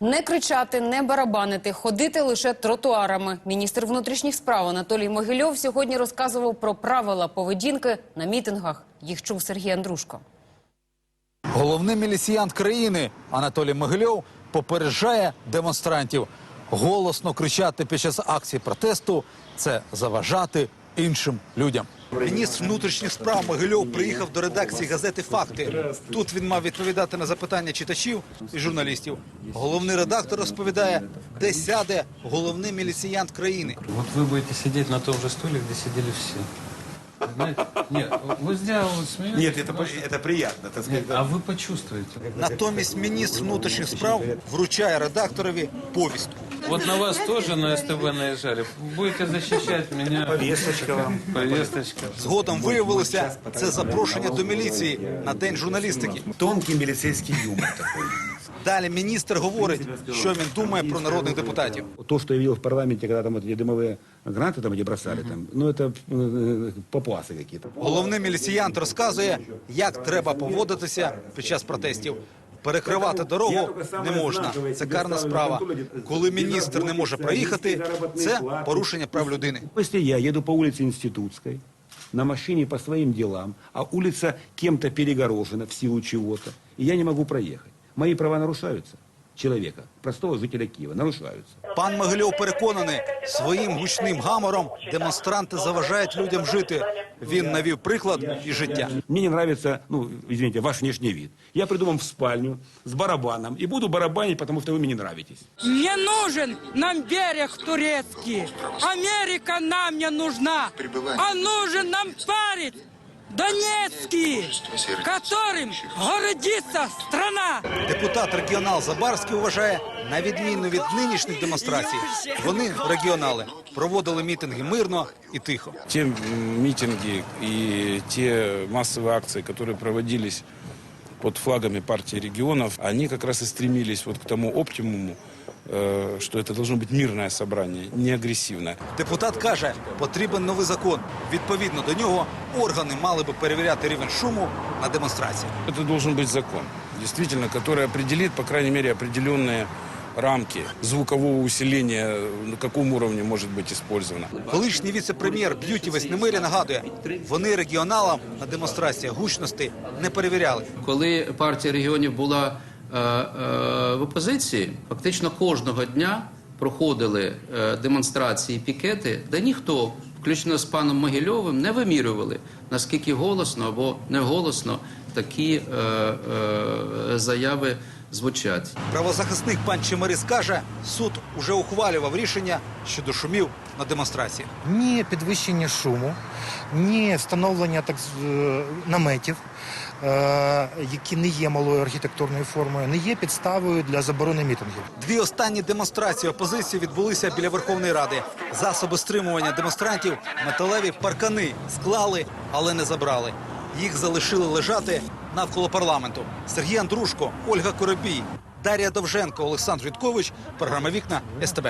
Не кричати, не барабанити, ходити лише тротуарами. Міністр внутрішніх справ Анатолій Могильов сьогодні розказував про правила поведінки на мітингах. Їх чув Сергій Андрушко. Головний міліціянт країни Анатолій Могильов попереджає демонстрантів. Голосно кричати під час акції протесту це заважати іншим людям. Міністр внутрішніх справ Могильов приїхав до редакції газети Факти. Тут він мав відповідати на запитання читачів і журналістів. Головний редактор розповідає, де сяде головний міліціянт країни. Вот вы будете сидеть на том же стуле, где сидели все. Знаете? Нет, вы зря вот смеетесь. Нет, это, потому что- это приятно, так сказать. А вы почувствуете. Натомість міністр внутрішніх справ вручає редакторові повістку. Вот на вас тоже на СТБ наезжали. Будете защищать меня. Повесточка вам. Повесточка. Згодом виявилося, це запрошення до міліції на день журналістики. Тонкий милицейский юмор такой. Далі міністр говорить, що він думає про народних депутатів. То, что я видел в парламенте, когда там вот эти дымовые гранаты там эти бросали, там, ну это э, папуасы какие-то. Головний міліціянт розказує, як треба поводитися під час протестів. Перекривати дорогу не можна. Це карна справа. Коли міністр не може проїхати, це порушення прав людини. Якщо я їду по вулиці Інститутській, на машине по своим делам, а улица кем-то перегорожена в силу чего-то, и я не могу проехать, мои права нарушаются? Человека, простого жителя Киева, нарушаются. Пан Могильов переконаний, своїм гучним гамором демонстранти заважають людям жити. Він навів приклад і життя. Мне не нравится, ну, извините, ваш внешний вид. Я приду вам в спальню с барабаном и буду барабанить, потому что вы мне не нравитесь. Не нужен нам берег турецкий. Америка нам не нужна. А нужен нам парень Донецкий, которым гордится страна. Депутат регіонал Забарський вважає, на відміну від нинішніх демонстрацій, вони регіонали проводили мітинги мирно і тихо. те м, митинги и те массовые акции, которые проводились под флагами партии регионов, они как раз и стремились вот к тому оптимуму, э, что это должно быть мирное собрание, не агрессивное. Депутат каже, потрібен новий закон. Відповідно до нього органи мали би перевіряти рівень шуму на демонстрації. Это должен быть закон, действительно, который определит, по крайней мере, определенные рамки звукового усиления, на каком уровне может быть использовано. Колишній віце-прем'єр Б'юті Веснемирі нагадує, вони регіоналам на демонстраціях гучності не перевіряли. Коли партія регіонів була е, е, в опозиції, фактично кожного дня проходили е, демонстрації, пікети, де ніхто, включно з паном Могильовим, не вимірювали, наскільки голосно або неголосно такі е, е, заяви звучать. Правозахисник пан Чемерис каже, суд уже ухвалював рішення щодо шумів на демонстрації. ні підвищення шуму, ні встановлення так з- е, наметів, е, які не є малою архітектурною формою, не є підставою для заборони мітингів. Дві останні демонстрації опозиції відбулися біля Верховної Ради. Засоби стримування демонстрантів металеві паркани склали, але не забрали. Їх залишили лежати навколо парламенту. Сергій Андрушко, Ольга Коробій, Дар'я Довженко, Олександр Віткович. Програма Вікна СТБ.